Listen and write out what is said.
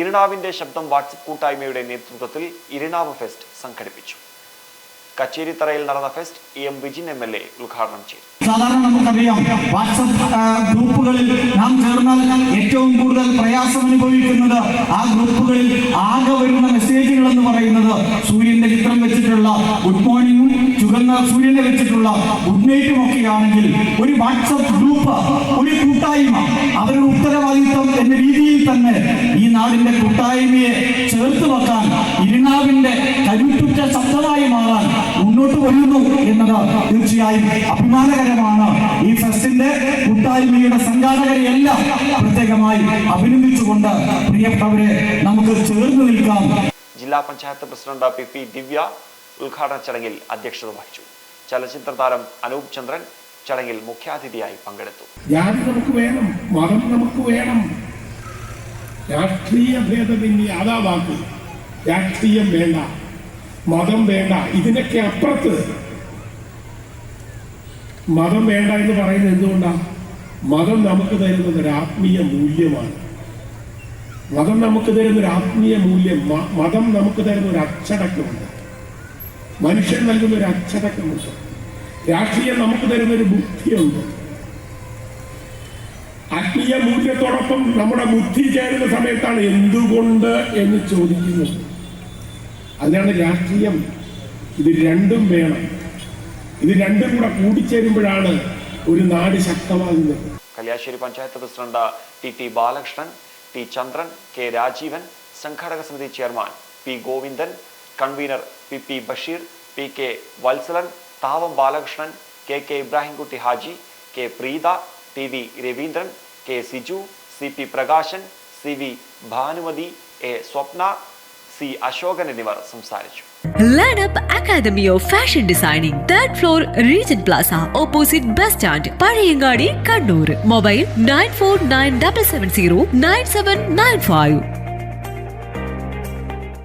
ഇരിണാവിന്റെ ശബ്ദം വാട്സപ്പ് കൂട്ടായ്മയുടെ നേതൃത്വത്തിൽ ഇരിണാവ് ഫെസ്റ്റ് സംഘടിപ്പിച്ചു. കച്ചേരിത്തറയിൽ നടന്ന fest E M Vijin M L A ഉദ്ഘാടനം ചെയ്തു. സാധാരണ നമുക്കറിയാം വാട്സപ്പ് ഗ്രൂപ്പുകളിൽ നാം ചേർന്നാൽ ഏറ്റവും കൂടുതൽ പ്രയാസം അനുഭവിക്കുന്നത് ആ ഗ്രൂപ്പുകളിൽ ആകെ വരുന്ന മെസ്സേജുകൾ എന്ന് പറയുന്നത് സൂര്യന്റെ ചിത്രം വെച്ചിട്ടുള്ള ഗുഡ് മോർണിംഗും ചുവന്ന സൂര്യനെ വെച്ചിട്ടുള്ള ഗുഡ് നൈറ്റും ഒക്കെയാണെങ്കിൽ ഒരു വാട്സപ്പ് ഗ്രൂപ്പ് നാടിന്റെ കൂട്ടായ്മയെ ചേർത്ത് വെക്കാൻ ഇരുനാവിന്റെ കരുത്തുറ്റ ശബ്ദമായി മാറാൻ മുന്നോട്ട് വരുന്നു എന്നത് തീർച്ചയായും അഭിമാനകരമാണ്. ഈ ഫെസ്റ്റിന്റെ കൂട്ടായ്മയുടെ സംഘാടകരെയെല്ലാം പ്രത്യേകമായി അഭിനന്ദിച്ചുകൊണ്ട് പ്രിയപ്പെട്ടവരെ നമുക്ക് ചേർന്ന് നിൽക്കാം. ജില്ലാ panchayat president P P Divya ഉദ്ഘാടന ചടങ്ങിൽ അധ്യക്ഷത വഹിച്ചു. ചലച്ചിത്ര താരം അനൂപ് ചന്ദ്രൻ ചടങ്ങിൽ മുഖ്യാതിഥിയായി പങ്കെടുത്തു. ജാതി നമുക്ക് വേണം മതം നമുക്ക് വേണം. രാഷ്ട്രീയ ഭേദമന്യേ അതാ വാക്ക്. രാഷ്ട്രീയം വേണ്ട. മതം വേണ്ട. ഇതിനൊക്കെ അപ്പുറത്ത് മതം വേണ്ട എന്ന് പറയുന്നത് എന്തുകൊണ്ടാണ് മതം നമുക്ക് തരുന്നത് ഒരു ആത്മീയ മൂല്യമാണ്. മതം നമുക്ക് തരുന്ന ഒരു ആത്മീയ മൂല്യം മതം നമുക്ക് തരുന്ന ഒരു അച്ചടക്കമുണ്ട്. മനുഷ്യൻ നൽകുന്ന ഒരു അച്ചടക്കമുണ്ട്. രാഷ്ട്രീയം നമുക്ക് തരുന്ന ഒരു ബുദ്ധിയുണ്ട്. ആത്മീയ മൂല്യത്തോടൊപ്പം നമ്മുടെ ബുദ്ധി ചേരുന്ന സമയത്താണ് എന്തുകൊണ്ട് എന്ന് ചോദിക്കുന്നത് അതിനാണ് രാഷ്ട്രീയം. ഇത് രണ്ടും വേണം. ഇത് രണ്ടും കൂടെ കൂടിച്ചേരുമ്പോഴാണ് ഒരു നാട് ശക്തമാകുന്നത്. Kalliasseri panchayat president T T Balakrishnan T Chandran K Rajeevan സംഘാടക സമിതി chairman P Govindan convener P P Basheer P K Valsalan Thavam Balakrishnan K K Ibrahimkutty Haji K Preetha T V Raveendran K Siju C P Prakashan C V Bhanumathi A Swapna C Ashokan എന്നിവർ സംസാരിച്ചു Learn Up Academy of Fashion Designing, third floor, Regent Plaza, opposite bus stand, Parayangadi, Kannur. Mobile 949770 9795.